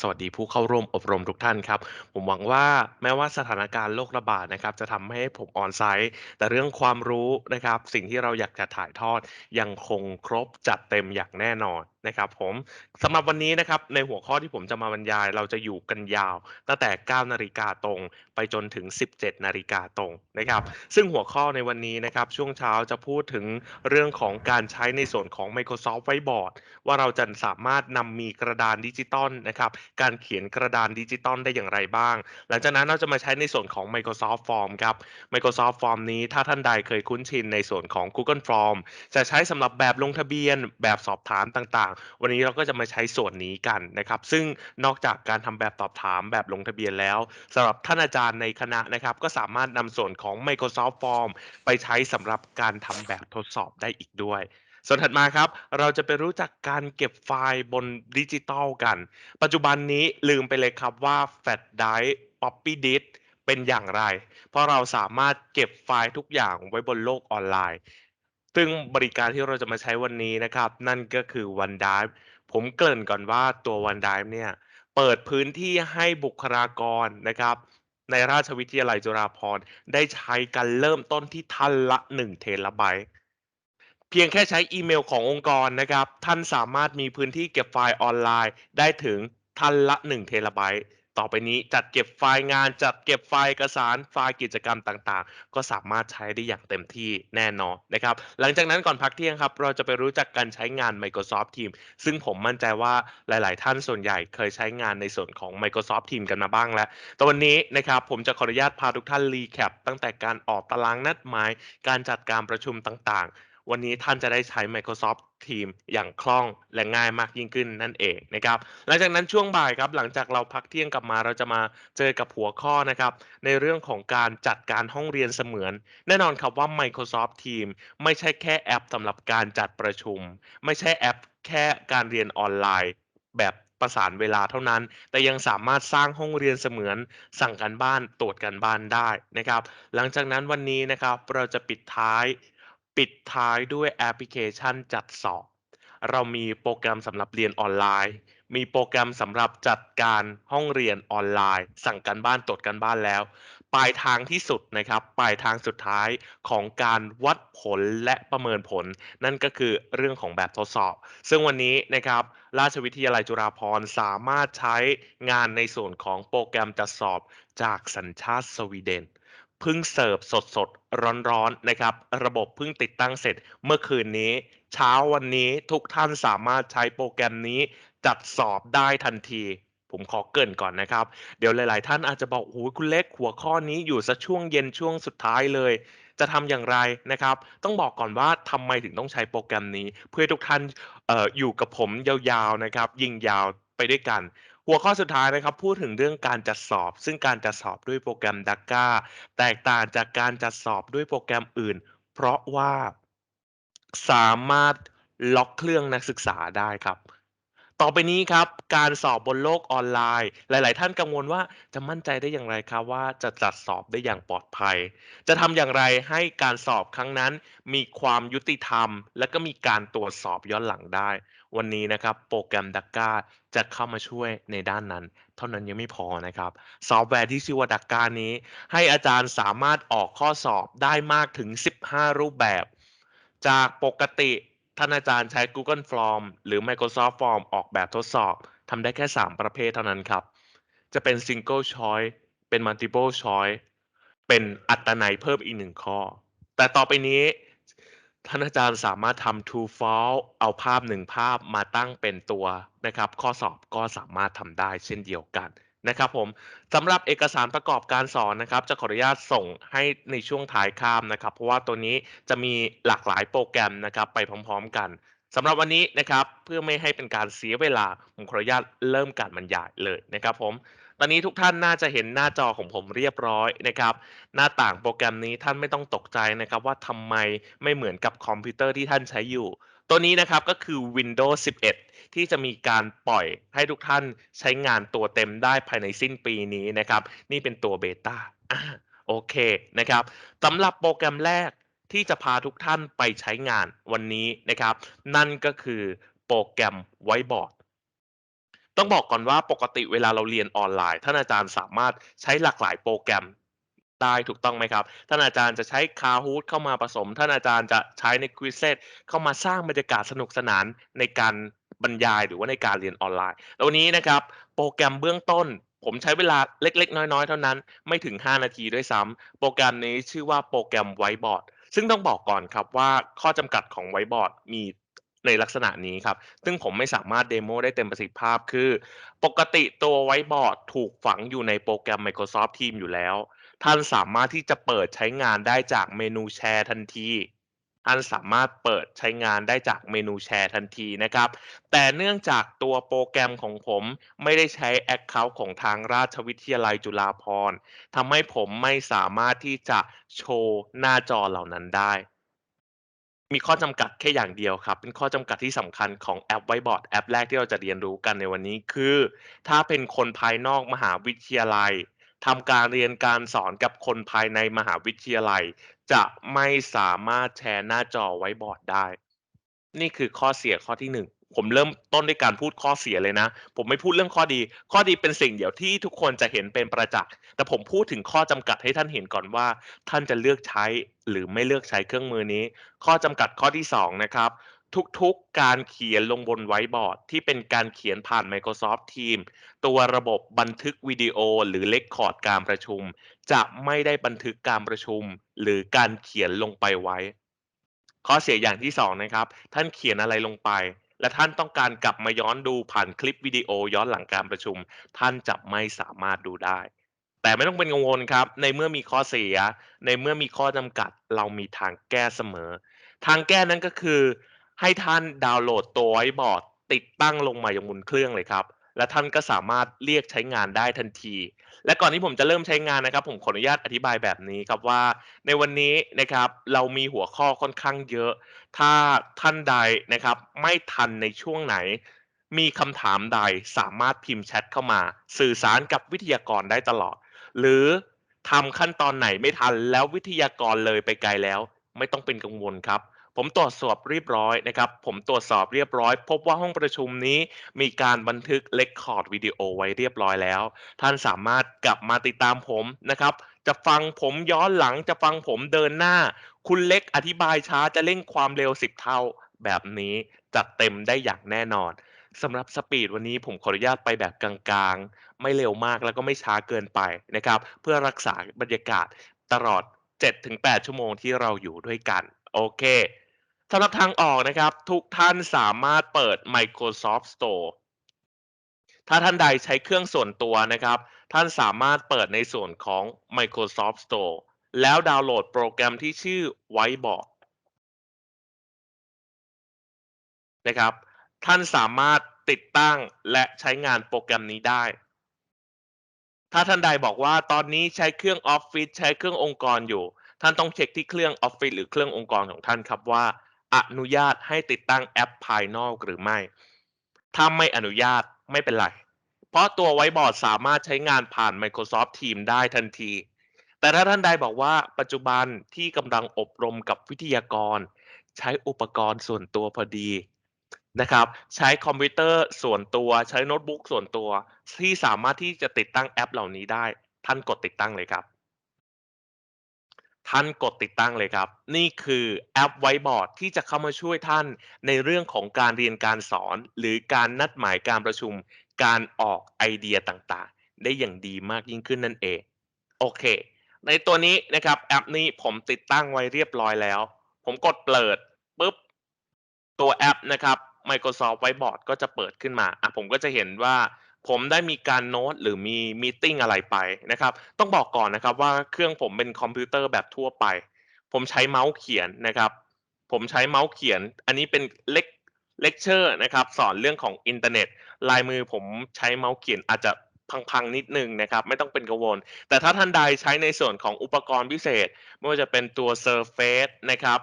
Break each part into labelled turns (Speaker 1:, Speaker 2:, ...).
Speaker 1: สวัสดีผู้เข้าร่วมอบรมทุกท่านครับ ผมหวังว่าแม้ว่าสถานการณ์โรคระบาดนะครับ จะทำให้ผมออนไซต์ แต่เรื่องความรู้นะครับ สิ่งที่เราอยากจะถ่ายทอดยังคงครบจัดเต็มอย่างแน่นอน นะครับผมสำหรับวันนี้นะครับในหัวข้อที่ผมจะมาบรรยาย เราจะอยู่กันยาว ตั้งแต่ 9 นาฬิกาตรง ไปจนถึง 17 นาฬิกาตรงนะครับ ซึ่งหัวข้อในวันนี้นะครับช่วงเช้าจะพูดถึงเรื่องของการใช้ในส่วนของ Microsoft Whiteboard ว่าเราจะสามารถนำมีกระดานดิจิตอลนะครับการเขียนกระดานดิจิตอลได้อย่างไรบ้าง หลังจากนั้นเราจะมาใช้ในส่วนของ Microsoft Form ครับ Microsoft Form นี้ถ้าท่านใดเคยคุ้นชินในส่วนของ Google Form จะใช้สำหรับแบบลงทะเบียนแบบสอบถามต่างๆวันนี้เราก็จะมาใช้ส่วนนี้กันนะครับ ซึ่งนอกจากการทำแบบสอบถามแบบลงทะเบียนแล้วสำหรับท่านอาจารย์ในคณะนะครับ ก็สามารถนำส่วนของ Microsoft Form ไปใช้สำหรับการทำแบบทดสอบได้อีกด้วยส่วนถัดมาครับ เราจะไปรู้จักการเก็บไฟล์บนดิจิตอลกัน ปัจจุบันนี้ลืมไปเลยครับว่า Fat Drive Floppy Disk เป็นอย่างไร เพราะเราสามารถเก็บไฟล์ทุกอย่างไว้บนโลกออนไลน์ ซึ่งบริการที่เราจะมาใช้วันนี้นะครับ นั่นก็คือ OneDrive ผมเกริ่นก่อนว่าตัว OneDrive เนี่ยเปิดพื้นที่ให้บุคลากรนะครับ ในราชวิทยาลัยจุฬาภรณ์ได้ใช้กันเริ่มต้นที่ท่านละ 1 เทราไบต์เพียงแค่ใช้อีเมลขององค์กรนะครับ ท่านสามารถมีพื้นที่เก็บไฟล์ออนไลน์ได้ถึงท่านละ 1 เทราไบต์ ต่อไปนี้จัดเก็บไฟล์งาน จัดเก็บไฟล์เอกสารไฟล์กิจกรรมต่างๆ ก็สามารถใช้ได้อย่างเต็มที่แน่นอนนะครับ หลังจากนั้นก่อนพักเที่ยงครับ เราจะไปรู้จักการใช้งาน Microsoft Teams ซึ่งผมมั่นใจว่าหลาย ๆ ท่านส่วนใหญ่เคยใช้งานในส่วนของ Microsoft Teams กันมาบ้างแล้ว แต่วันนี้นะครับผมจะขออนุญาตพาทุกท่านรีแคปตั้งแต่การออกตารางนัดหมาย การจัดการประชุมต่างๆ วันนี้ท่านจะได้ใช้ Microsoft Teams อย่างคล่องและง่ายมากยิ่งขึ้นนั่นเองนะครับหลังจากนั้นช่วงบ่ายครับหลังจากเราพักเที่ยงกลับมาเราจะมาเจอกับหัวข้อนะครับในเรื่องของการจัดการห้องเรียนเสมือน แน่นอนครับว่า Microsoft Teams ไม่ใช่แค่แอปสำหรับการจัดประชุม ไม่ใช่แอปแค่การเรียนออนไลน์แบบประสานเวลาเท่านั้น แต่ยังสามารถสร้างห้องเรียนเสมือน สั่งการบ้านตรวจการบ้านได้นะครับ หลังจากนั้นวันนี้นะครับเราจะปิดท้าย ปิดท้ายด้วยแอปพลิเคชันจัดสอบ เรามีโปรแกรมสำหรับเรียนออนไลน์ มีโปรแกรมสำหรับจัดการห้องเรียนออนไลน์ สั่งการบ้านตรวจการบ้านแล้ว ปลายทางที่สุดนะครับ ปลายทางสุดท้ายของการวัดผลและประเมินผล นั่นก็คือเรื่องของแบบทดสอบ ซึ่งวันนี้นะครับราชวิทยาลัยจุฬาภรณ์สามารถใช้งานในส่วนของโปรแกรมจัดสอบจากสัญชาติสวีเดน เพิ่งเสิร์ฟสดๆร้อนๆนะครับ ระบบเพิ่งติดตั้งเสร็จเมื่อคืนนี้ เช้าวันนี้ทุกท่านสามารถใช้โปรแกรมนี้จัดสอบได้ทันที ผมขอเกินก่อนนะครับ เดี๋ยวหลาย ๆ ท่านอาจจะบอกโอ้ยคุณเล็กหัวข้อนี้อยู่ซะช่วงเย็นช่วงสุดท้ายเลย จะทำอย่างไรนะครับ ต้องบอกก่อนว่าทำไมถึงต้องใช้โปรแกรมนี้ เพื่อทุกท่านอออยู่กับผมยาว ๆ นะครับ ยิงยาวไปด้วยกัน หัวข้อสุดท้ายนะครับพูดถึงเรื่องการจัดสอบ ซึ่งการจัดสอบด้วยโปรแกรม d a c a แตกต่างจากการจัดสอบด้วยโปรแกรมอื่น เพราะว่าสามารถล็อกเครื่องนักศึกษาได้ครับต่อไปนี้ครับ การสอบบนโลกออนไลน์ หลาย ๆ ท่านกังวลว่าจะมั่นใจได้อย่างไรครับว่าจะจัดสอบได้อย่างปลอดภัย จะทำอย่างไรให้การสอบครั้งนั้น มีความยุติธรรม และก็มีการตรวจสอบย้อนหลังได้ วันนี้นะครับโปรแกรม d a c a จะเข้ามาช่วยในด้านนั้น เท่านั้นยังไม่พอนะครับ ซอฟต์แวร์ที่ชื่อว่า d a c a นี้ ให้อาจารย์สามารถออกข้อสอบได้มากถึง 15 รูปแบบ จากปกติท่านอาจารย์ใช้ Google Form หรือ Microsoft Form ออกแบบทดสอบทำได้แค่ 3 ประเภทเท่านั้นครับ จะเป็น Single Choice เป็น Multiple Choice เป็นอัตนัยเพิ่มอีกหนึ่งข้อ แต่ต่อไปนี้ ท่านอาจารย์สามารถทำ True False เอาภาพหนึ่งภาพมาตั้งเป็นตัวนะครับ ข้อสอบก็สามารถทำได้เช่นเดียวกันนะครับผมสำหรับเอกสารประกอบการสอนนะครับ จะขออนุญาตส่งให้ในช่วงท้ายข้ามนะครับ เพราะว่าตัวนี้จะมีหลากหลายโปรแกรมนะครับไปพร้อม ๆ กันสำหรับวันนี้นะครับเพื่อไม่ให้เป็นการเสียเวลาผมขออนุญาตเริ่มการบรรยายเลยนะครับผม ตอนนี้ทุกท่านน่าจะเห็นหน้าจอของผมเรียบร้อยนะครับ หน้าต่างโปรแกรมนี้ท่านไม่ต้องตกใจนะครับ ว่าทำไมไม่เหมือนกับคอมพิวเตอร์ที่ท่านใช้อยู่ ตัวนี้นะครับก็คือ Windows 11 ที่จะมีการปล่อยให้ทุกท่านใช้งานตัวเต็มได้ภายในสิ้นปีนี้นะครับ นี่เป็นตัวเบต้าโอเคนะครับสำหรับโปรแกรมแรกที่จะพาทุกท่านไปใช้งานวันนี้นะครับ นั่นก็คือโปรแกรมไวบอร์ด ต้องบอกก่อนว่าปกติเวลาเราเรียนออนไลน์ท่านอาจารย์สามารถใช้หลากหลายโปรแกรมได้ถูกต้องไหมครับ ท่านอาจารย์จะใช้ Kahoot เข้ามาผสม ท่านอาจารย์จะใช้ใน Quizlet เข้ามาสร้างบรรยากาศสนุกสนานในการบรรยายหรือว่าในการเรียนออนไลน์ แล้ววันนี้นะครับ โปรแกรมเบื้องต้น ผมใช้เวลาเล็ก ๆ น้อย ๆ เท่านั้น ไม่ถึง 5 นาทีด้วยซ้ำโปรแกรมนี้ชื่อว่าโปรแกรม Whiteboard ซึ่งต้องบอกก่อนครับว่าข้อจำกัดของ Whiteboard มี ในลักษณะนี้ครับ ซึ่งผมไม่สามารถเดโมได้เต็มประสิทธิภาพคือ ปกติตัว Whiteboard ถูกฝังอยู่ในโปรแกรม Microsoft Teams อยู่แล้ว ท่านสามารถที่จะเปิดใช้งานได้จากเมนูแชร์ทันที ท่านสามารถเปิดใช้งานได้จากเมนูแชร์ทันทีนะครับ แต่เนื่องจากตัวโปรแกรมของผมไม่ได้ใช้ Account ของทางราชวิทยาลัยจุฬาภรณ์ทำให้ผมไม่สามารถที่จะโชว์หน้าจอเหล่านั้นได้ มีข้อจำกัดแค่อย่างเดียวครับ เป็นข้อจำกัดที่สำคัญของแอปไวบอร์ดแอปแรกที่เราจะเรียนรู้กันในวันนี้คือ ถ้าเป็นคนภายนอกมหาวิทยาลัยทำการเรียนการสอนกับคนภายในมหาวิทยาลัย จะไม่สามารถแชร์หน้าจอไวบอร์ดได้ นี่คือข้อเสียข้อที่หนึ่ง ผมเริ่มต้นด้วยการพูดข้อเสียเลยนะ ผมไม่พูดเรื่องข้อดี ข้อดีเป็นสิ่งเดียวที่ทุกคนจะเห็นเป็นประจักษ์ แต่ผมพูดถึงข้อจำกัดให้ท่านเห็นก่อนว่า ท่านจะเลือกใช้หรือไม่เลือกใช้เครื่องมือนี้ ข้อจำกัดข้อที่สองนะครับ ทุกๆการเขียนลงบนไวท์บอร์ดที่เป็นการเขียนผ่าน Microsoft Teams ตัวระบบบันทึกวิดีโอหรือเลคคอร์ดการประชุม จะไม่ได้บันทึกการประชุม หรือการเขียนลงไปไว้ ข้อเสียอย่างที่สองนะครับ ท่านเขียนอะไรลงไป และท่านต้องการกลับมาย้อนดูผ่านคลิปวิดีโอย้อนหลังการประชุม ท่านจะไม่สามารถดูได้ แต่ไม่ต้องเป็นกังวลครับ ในเมื่อมีข้อเสีย ในเมื่อมีข้อจำกัด เรามีทางแก้เสมอ ทางแก้นั้นก็คือ ให้ท่านดาวน์โหลดตัวไวบอร์ดติดตั้งลงมาอย่างบนเครื่องเลยครับ และท่านก็สามารถเรียกใช้งานได้ทันที และก่อนที่ผมจะเริ่มใช้งานนะครับ ผมขออนุญาตอธิบายแบบนี้ครับว่า ในวันนี้นะครับเรามีหัวข้อค่อนข้างเยอะ ถ้าท่านใดนะครับไม่ทันในช่วงไหน มีคำถามใดสามารถพิมพ์แชทเข้ามา สื่อสารกับวิทยากรได้ตลอด หรือทำขั้นตอนไหนไม่ทันแล้ววิทยากรเลยไปไกลแล้ว ไม่ต้องเป็นกังวลครับ ผมตรวจสอบเรียบร้อยนะครับ ผมตรวจสอบเรียบร้อย พบว่าห้องประชุมนี้มีการบันทึกเลคคอร์ดวิดีโอไว้เรียบร้อยแล้ว ท่านสามารถกลับมาติดตามผมนะครับ จะฟังผมย้อนหลังจะฟังผมเดินหน้า คุณเล็กอธิบายช้าจะเร่งความเร็ว 10 เท่าแบบนี้จัดเต็มได้อย่างแน่นอนสำหรับสปีดวันนี้ผมขออนุญาตไปแบบกลางๆ ไม่เร็วมากแล้วก็ไม่ช้าเกินไปนะครับ เพื่อรักษาบรรยากาศตลอด 7-8 ชั่วโมงที่เราอยู่ด้วยกัน โอเค สำหรับทางออกนะครับ ทุกท่านสามารถเปิด Microsoft Store ถ้าท่านใดใช้เครื่องส่วนตัวนะครับ ท่านสามารถเปิดในส่วนของ Microsoft Store แล้วดาวน์โหลดโปรแกรมที่ชื่อ Whiteboard นะครับ ท่านสามารถติดตั้งและใช้งานโปรแกรมนี้ได้ ถ้าท่านใดบอกว่าตอนนี้ใช้เครื่อง Office ใช้เครื่ององค์กรอยู่ ท่านต้องเช็คที่เครื่อง Office หรือเครื่ององค์กรของท่านครับว่า อนุญาตให้ติดตั้งแอปภายนอกหรือไม่ ถ้าไม่อนุญาตไม่เป็นไร เพราะตัวไวบอร์ดสามารถใช้งานผ่าน Microsoft Teams ได้ทันที แต่ถ้าท่านใดบอกว่าปัจจุบันที่กำลังอบรมกับวิทยากร ใช้อุปกรณ์ส่วนตัวพอดีนะครับใช้คอมพิวเตอร์ส่วนตัวใช้โน้ตบุ๊กส่วนตัว ที่สามารถที่จะติดตั้งแอปเหล่านี้ได้ ท่านกดติดตั้งเลยครับ ท่านกดติดตั้งเลยครับ นี่คือแอปไวบอร์ดที่จะเข้ามาช่วยท่านในเรื่องของการเรียนการสอน หรือการนัดหมายการประชุม การออกไอเดียต่างๆ ได้อย่างดีมากยิ่งขึ้นนั่นเอง โอเค ในตัวนี้นะครับแอปนี้ผมติดตั้งไว้เรียบร้อยแล้ว ผมกดเปิดปุ๊บตัวแอปนะครับ Microsoft Whiteboard ก็จะเปิดขึ้นมาอะผมก็จะเห็นว่า ผมได้มีการโน้ตหรือมีมีติ้งอะไรไปนะครับ ต้องบอกก่อนนะครับว่าเครื่องผมเป็นคอมพิวเตอร์แบบทั่วไป ผมใช้เมาส์เขียนนะครับ ผมใช้เมาส์เขียน อันนี้เป็นเลคเลคเชอร์นะครับสอนเรื่องของอินเทอร์เน็ต ลายมือผมใช้เมาส์เขียนอาจจะพังๆนิดนึงนะครับ ไม่ต้องเป็นกังวล แต่ถ้าท่านใดใช้ในส่วนของอุปกรณ์พิเศษ ไม่ว่าจะเป็นตัว Surface นะครับ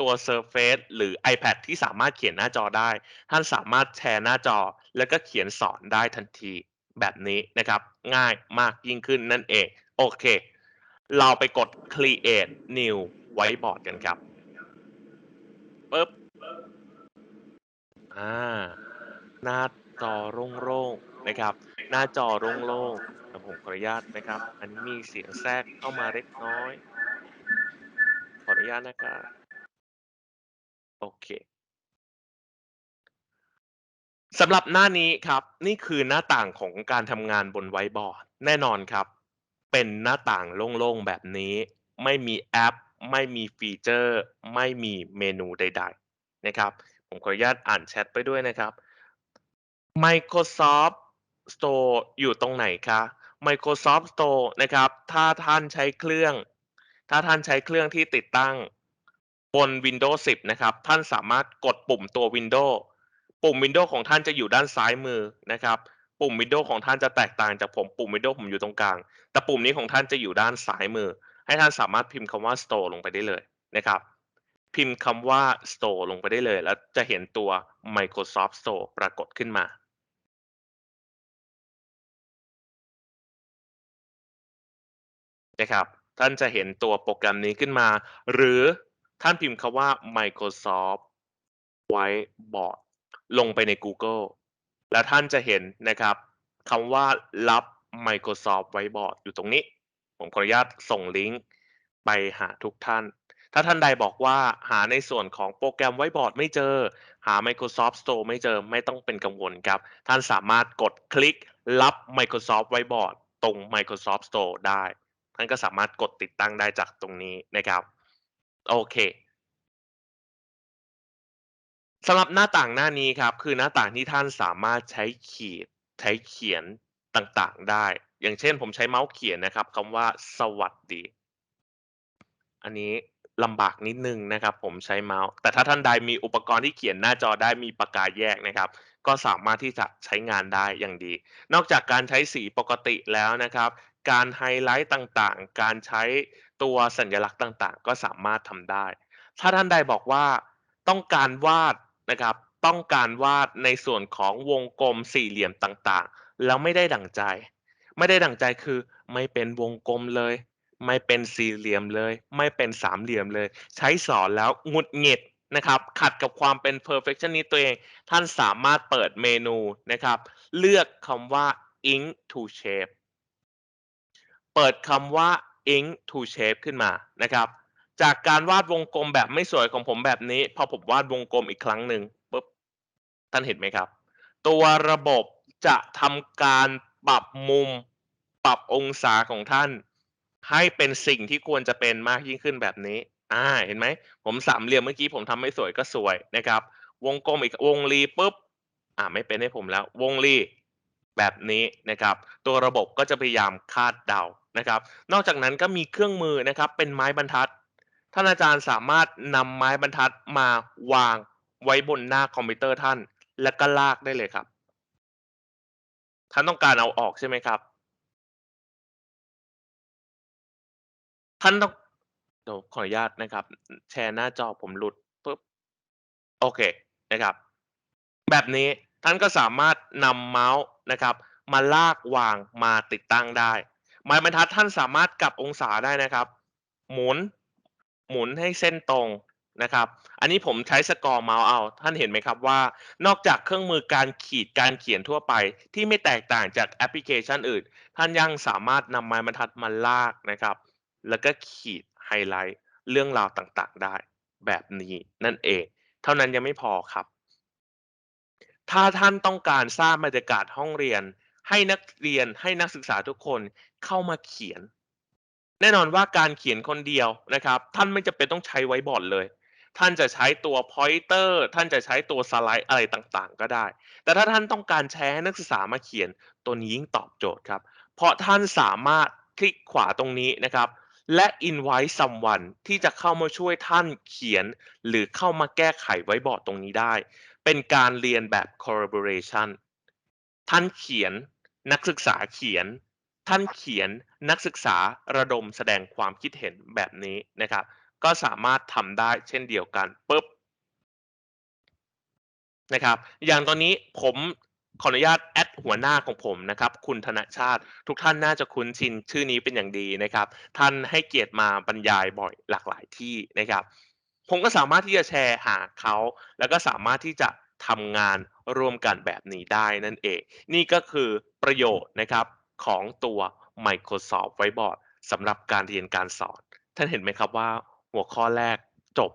Speaker 1: ตัว Surface หรือ iPad ที่สามารถเขียนหน้าจอได้ ท่านสามารถแชร์หน้าจอ แล้วก็เขียนสอนได้ทันทีแบบนี้นะครับ ง่ายมากยิ่งขึ้นนั่นเอง โอเค เราไปกด create new whiteboard กันครับปึ๊บอ่าหน้าจอโล่งๆนะครับ หน้าจอโล่งๆแต่ผมขออนุญาตนะครับ อันนี้มีเสียงแทรกเข้ามาเล็กน้อย ขออนุญาตนะครับ โอเคสำหรับหน้านี้ครับ นี่คือหน้าต่างของการทำงานบนไวบอร์ดแน่นอนครับ เป็นหน้าต่างโล่งๆแบบนี้ ไม่มีแอป ไม่มีฟีเจอร์ ไม่มีเมนูใด ๆ นะครับ ผมขออนุญาตอ่านแชทไปด้วยนะครับ Microsoft Store อยู่ตรงไหนคะ Microsoft Store นะครับ ถ้าท่านใช้เครื่อง ถ้าท่านใช้เครื่องที่ติดตั้ง บน Windows 10 นะครับ ท่านสามารถกดปุ่มตัว Windows ปุ่ม Windows ของท่านจะอยู่ด้านซ้ายมือนะครับ ปุ่ม Windows ของท่านจะแตกต่างจากผมปุ่ม Windows ผมอยู่ตรงกลาง แต่ปุ่มนี้ของท่านจะอยู่ด้านซ้ายมือ ให้ท่านสามารถพิมพ์คำว่า Store ลงไปได้เลยนะครับ พิมพ์คำว่า Store ลงไปได้เลย แล้วจะเห็นตัว Microsoft Store ปรากฏขึ้นมานะครับ ท่านจะเห็นตัวโปรแกรมนี้ขึ้นมา หรือ ท่านพิมพ์คำว่า Microsoft Whiteboard ลงไปใน Google แล้วท่านจะเห็นนะครับคำว่ารับ Microsoft Whiteboard อยู่ตรงนี้ ผมขออนุญาตส่งลิงก์ไปหาทุกท่าน ถ้าท่านใดบอกว่าหาในส่วนของโปรแกรม Whiteboard ไม่เจอ หา Microsoft Store ไม่เจอไม่ต้องเป็นกังวลครับ ท่านสามารถกดคลิกรับ Microsoft Whiteboard ตรง Microsoft Store ได้ ท่านก็สามารถกดติดตั้งได้จากตรงนี้นะครับ โอเคสำหรับหน้าต่างหน้านี้ครับ คือหน้าต่างที่ท่านสามารถใช้ขีดใช้เขียนต่างๆได้ อย่างเช่น ผมใช้เมาส์เขียนนะครับคำว่าสวัสดี อันนี้ลำบากนิดนึงนะครับ ผมใช้เมาส์ แต่ถ้าท่านใดมีอุปกรณ์ที่เขียนหน้าจอได้มีปากกาแยกนะครับ ก็สามารถที่จะใช้งานได้อย่างดี นอกจากการใช้สีปกติแล้วนะครับ การไฮไลท์ต่างๆ การใช้ ตัวสัญลักษณ์ต่างๆ ก็สามารถทำได้ ถ้าท่านใดบอกว่าต้องการวาดนะครับ ต้องการวาดในส่วนของวงกลมสี่เหลี่ยมต่างๆ แล้วไม่ได้ดั่งใจ ไม่ได้ดั่งใจคือไม่เป็นวงกลมเลย ไม่เป็นสี่เหลี่ยมเลย ไม่เป็นสามเหลี่ยมเลย ใช้สอนแล้วหงุดหงิดนะครับ ขัดกับความเป็น perfectionist ตัวเอง ท่านสามารถเปิดเมนูนะครับ เลือกคำว่า ink to shape เปิดคำว่า ink to shape ขึ้นมานะครับ จากการวาดวงกลมแบบไม่สวยของผมแบบนี้ พอผมวาดวงกลมอีกครั้งหนึ่งปุ๊บท่านเห็นไหมครับ ตัวระบบจะทำการปรับมุมปรับองศาของท่าน ให้เป็นสิ่งที่ควรจะเป็นมากยิ่งขึ้นแบบนี้อ่าเห็นไหม ผมสามเหลี่ยมเมื่อกี้ผมทำไม่สวยก็สวยนะครับ วงกลมอีกวงรีปุ๊บอ่าไม่เป็นให้ผมแล้ว วงรีแบบนี้นะครับ ตัวระบบก็จะพยายามคาดเดา นะครับ นอกจากนั้นก็มีเครื่องมือนะครับ เป็นไม้บรรทัด ท่านอาจารย์สามารถนำไม้บรรทัดมาวางไว้บนหน้าคอมพิวเตอร์ท่าน แล้วก็ลากได้เลยครับ ท่านต้องการเอาออกใช่ไหมครับ ท่านต้องเดี๋ยวขออนุญาตนะครับ แชร์หน้าจอผมหลุดปุ๊บโอเคนะครับ แบบนี้ท่านก็สามารถนำเมาส์นะครับ มาลากวางมาติดตั้งได้ ไม้บรรทัดท่านสามารถกลับองศาได้นะครับ หมุนหมุนให้เส้นตรงนะครับ อันนี้ผมใช้สกอร์เมาส์เอา ท่านเห็นไหมครับว่า นอกจากเครื่องมือการขีดการเขียนทั่วไป ที่ไม่แตกต่างจากแอปพลิเคชันอื่น ท่านยังสามารถนำไม้บรรทัดมาลากนะครับ แล้วก็ขีดไฮไลท์เรื่องราวต่างๆ ได้แบบนี้นั่นเอง เท่านั้นยังไม่พอครับ ถ้าท่านต้องการสร้างบรรยากาศห้องเรียน ให้นักเรียนให้นักศึกษาทุกคนเข้ามาเขียน แน่นอนว่าการเขียนคนเดียวนะครับ ท่านไม่จำเป็นต้องใช้ไว้บอร์ดเลย ท่านจะใช้ตัวพอยเตอร์ท่านจะใช้ตัวสไลด์อะไรต่างๆ ก็ได้ แต่ถ้าท่านต้องการแชร์ให้นักศึกษามาเขียนตัวนี้ยิ่งตอบโจทย์ครับ เพราะท่านสามารถคลิกขวาตรงนี้นะครับ และ invite someone ที่จะเข้ามาช่วยท่านเขียน หรือเข้ามาแก้ไขไว้บอร์ดตรงนี้ได้ เป็นการเรียนแบบ collaboration ท่านเขียน นักศึกษาเขียน ท่านเขียนนักศึกษาระดมแสดงความคิดเห็นแบบนี้นะครับ ก็สามารถทำได้เช่นเดียวกันปุ๊บนะครับ อย่างตอนนี้ผมขออนุญาตแอดหัวหน้าของผมนะครับ คุณธนชาติ ทุกท่านน่าจะคุ้นชินชื่อนี้เป็นอย่างดีนะครับ ท่านให้เกียรติมาบรรยายบ่อยหลากหลายที่นะครับ ผมก็สามารถที่จะแชร์หาเขา แล้วก็สามารถที่จะ ทำงานร่วมกันแบบนี้ได้นั่นเอง นี่ก็คือประโยชน์นะครับของตัว Microsoft Whiteboard สำหรับการเรียนการสอน ท่านเห็นไหมครับว่าหัวข้อแรกจบ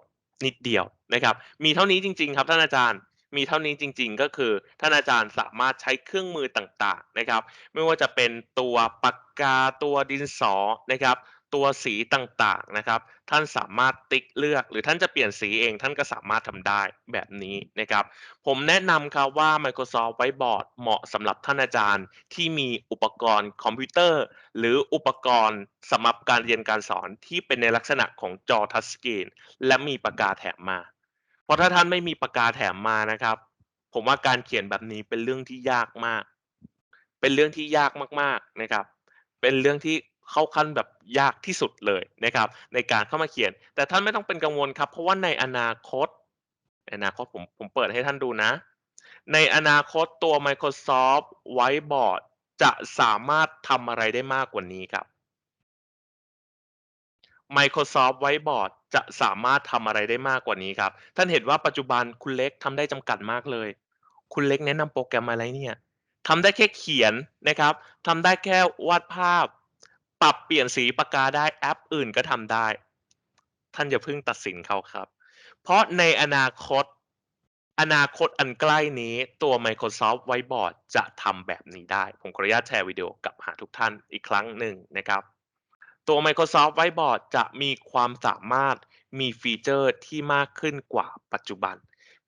Speaker 1: นิดเดียวนะครับ มีเท่านี้จริง ๆ ครับท่านอาจารย์มีเท่านี้จริง ๆ ก็คือท่านอาจารย์สามารถใช้เครื่องมือต่างๆนะครับ ไม่ว่าจะเป็นตัวปากกาตัวดินสอนะครับ ตัวสีต่างๆนะครับ ท่านสามารถติ๊กเลือก หรือท่านจะเปลี่ยนสีเองท่านก็สามารถทำได้แบบนี้นะครับ ผมแนะนำครับว่า Microsoft Whiteboard เหมาะสำหรับท่านอาจารย์ ที่มีอุปกรณ์คอมพิวเตอร์ หรืออุปกรณ์สำหรับการเรียนการสอนที่เป็นในลักษณะของจอทัชสกรีนและมีปากกาแถมมา เพราะถ้าท่านไม่มีปากกาแถมมานะครับ ผมว่าการเขียนแบบนี้เป็นเรื่องที่ยากมาก เป็นเรื่องที่ยากมากๆนะครับ เป็นเรื่องที่ เข้าขั้นแบบยากที่สุดเลยนะครับ ในการเข้ามาเขียน แต่ท่านไม่ต้องเป็นกังวลครับ เพราะว่าในอนาคตในอนาคตผมผมเปิดให้ท่านดูนะ ในอนาคตตัว Microsoft Whiteboard จะสามารถทำอะไรได้มากกว่านี้ครับ Microsoft Whiteboard จะสามารถทำอะไรได้มากกว่านี้ครับ ท่านเห็นว่าปัจจุบันคุณเล็กทำได้จำกัดมากเลย คุณเล็กแนะนำโปรแกรมอะไรเนี่ยทำได้แค่เขียนนะครับทำได้แค่วาดภาพ ปรับเปลี่ยนสีปากกาได้แอปอื่นก็ทำได้ ท่านอย่าเพิ่งตัดสินเขาครับ เพราะในอนาคต อนาคตอันใกล้นี้ตัว Microsoft Whiteboard จะทำแบบนี้ได้ ผมขออนุญาตแชร์วิดีโอกลับหาทุกท่านอีกครั้งหนึ่งนะครับ ตัว Microsoft Whiteboard จะมีความสามารถมีฟีเจอร์ที่มากขึ้นกว่าปัจจุบัน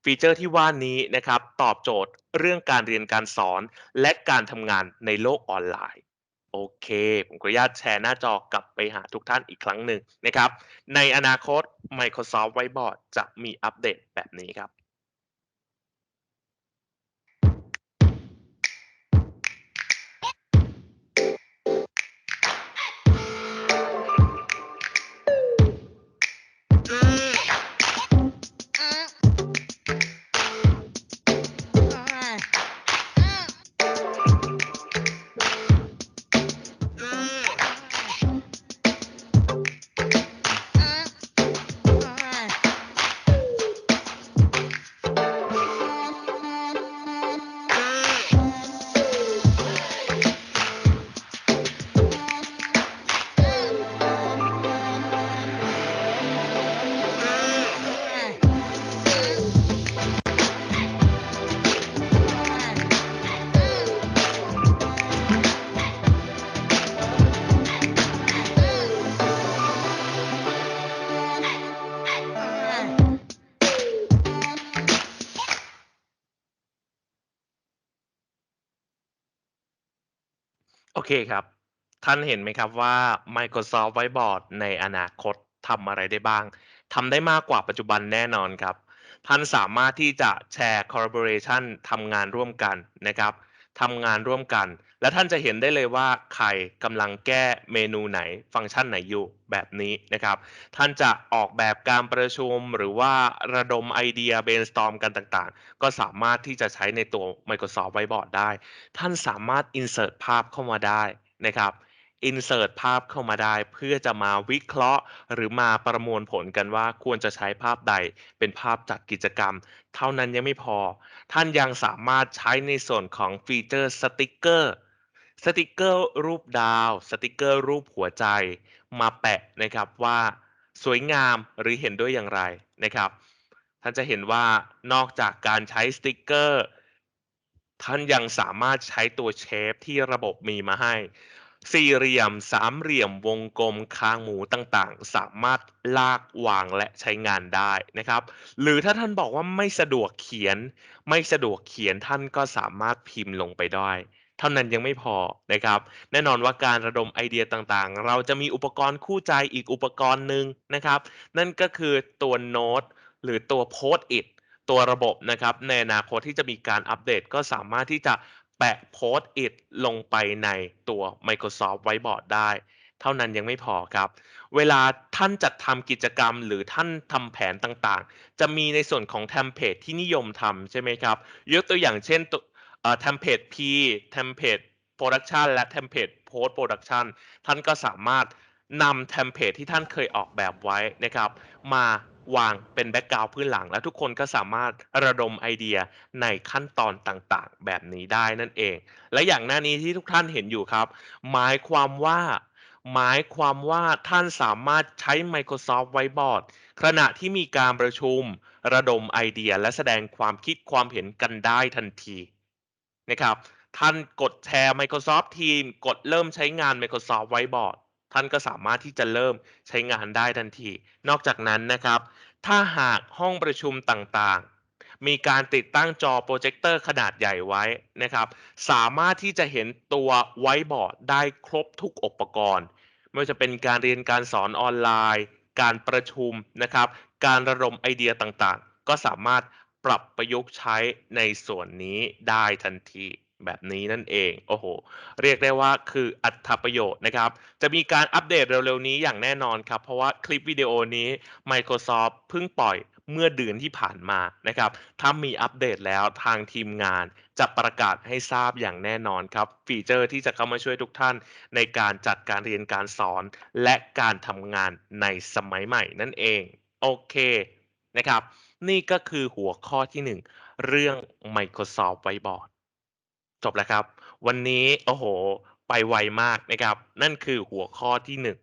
Speaker 1: ฟีเจอร์ที่ว่านี้นะครับ ตอบโจทย์เรื่องการเรียนการสอนและการทำงานในโลกออนไลน์ โอเค ผมขออนุญาตแชร์หน้าจอกลับไปหาทุกท่านอีกครั้งหนึ่งนะครับ ในอนาคต Microsoft Whiteboard จะมีอัปเดตแบบนี้ครับ เคครับ ท่านเห็นไหมครับว่า Microsoft Whiteboard ในอนาคตทำอะไรได้บ้างทำได้มากกว่าปัจจุบันแน่นอนครับ ท่านสามารถที่จะแชร์ collaboration ทำงานร่วมกันนะครับทำงานร่วมกัน และท่านจะเห็นได้เลยว่าใครกำลังแก้เมนูไหนฟังก์ชันไหนอยู่แบบนี้นะครับ ท่านจะออกแบบการประชุมหรือว่าระดมไอเดีย brainstorm กันต่างๆ ก็สามารถที่จะใช้ในตัว Microsoft Whiteboard ได้ ท่านสามารถ insert ภาพเข้ามาได้นะครับ insert ภาพเข้ามาได้เพื่อจะมาวิเคราะห์หรือมาประมวลผลกันว่าควรจะใช้ภาพใดเป็นภาพจัดกิจกรรม เท่านั้นยังไม่พอ ท่านยังสามารถใช้ในส่วนของฟีเจอร์สติกเกอร์ สติกเกอร์รูปดาว สติกเกอร์รูปหัวใจมาแปะนะครับว่าสวยงามหรือเห็นด้วยอย่างไรนะครับ ท่านจะเห็นว่านอกจากการใช้สติกเกอร์ ท่านยังสามารถใช้ตัวเชฟที่ระบบมีมาให้ สี่เหลี่ยม สามเหลี่ยมวงกลมคางหมูต่างๆ สามารถลากวางและใช้งานได้นะครับ หรือถ้าท่านบอกว่าไม่สะดวกเขียน ไม่สะดวกเขียนท่านก็สามารถพิมพ์ลงไปได้ ท่านั้นยังไม่พอนะครับ แน่นอนว่าการระดมไอเดียต่างๆ เราจะมีอุปกรณ์คู่ใจอีกอุปกรณ์หนึ่งนะครับ นั่นก็คือตัวโน้ตหรือตัวโพสต์อิทตัวระบบนะครับในอนาคตที่จะมีการอัปเดตก็สามารถที่จะแปะโพสต์อิทลงไปในตัว Microsoft Whiteboard ได้ เท่านั้นยังไม่พอครับ เวลาท่านจัดทำกิจกรรม หรือท่านทำแผนต่างๆ จะมีในส่วนของเทมเพลตที่นิยมทำใช่ไหมครับ ยกตัวอย่างเช่น ตัวเทมเพลต P เทมเพลต Production และเทมเพลต Post Production ท่านก็สามารถนำเทมเพลตที่ท่านเคยออกแบบไว้นะครับ มาวางเป็นแบ็กกราวนด์พื้นหลัง และทุกคนก็สามารถระดมไอเดียในขั้นตอนต่างๆ แบบนี้ได้นั่นเอง และอย่างหน้านี้ที่ทุกท่านเห็นอยู่ครับ หมายความว่า หมายความว่าท่านสามารถใช้ Microsoft Whiteboard ขณะที่มีการประชุม ระดมไอเดียและแสดงความคิดความเห็นกันได้ทันที นะครับ ท่านกดแชร์ Microsoft Teams กดเริ่มใช้งาน Microsoft Whiteboard ท่านก็สามารถที่จะเริ่มใช้งานได้ทันที นอกจากนั้นนะครับ ถ้าหากห้องประชุมต่างๆ มีการติดตั้งจอโปรเจคเตอร์ขนาดใหญ่ไว้นะครับ สามารถที่จะเห็นตัว Whiteboard ได้ครบทุกอุปกรณ์ ไม่ว่าจะเป็นการเรียนการสอนออนไลน์ การประชุมนะครับ การระดมไอเดียต่างๆ ก็สามารถ ปรับประยุกต์ใช้ในส่วนนี้ได้ทันทีแบบนี้นั่นเอง โอ้โฮเรียกได้ว่าคืออรรถประโยชน์นะครับ จะมีการอัปเดตเร็วๆนี้อย่างแน่นอนครับ เพราะว่าคลิปวิดีโอนี้ Microsoft เพิ่งปล่อยเมื่อเดือนที่ผ่านมานะครับ ถ้ามีอัปเดตแล้วทางทีมงานจะประกาศให้ทราบอย่างแน่นอนครับ ฟีเชอร์ที่จะเข้ามาช่วยทุกท่าน ในการจัดการเรียนการสอน และการทำงานในสมัยใหม่นั่นเอง โอเคนะครับ นี่ก็คือหัวข้อที่1เรื่อง Microsoft Whiteboard จบแล้วครับ วันนี้โอ้โห ไปไวมากนะครับ นั่นคือหัวข้อที่1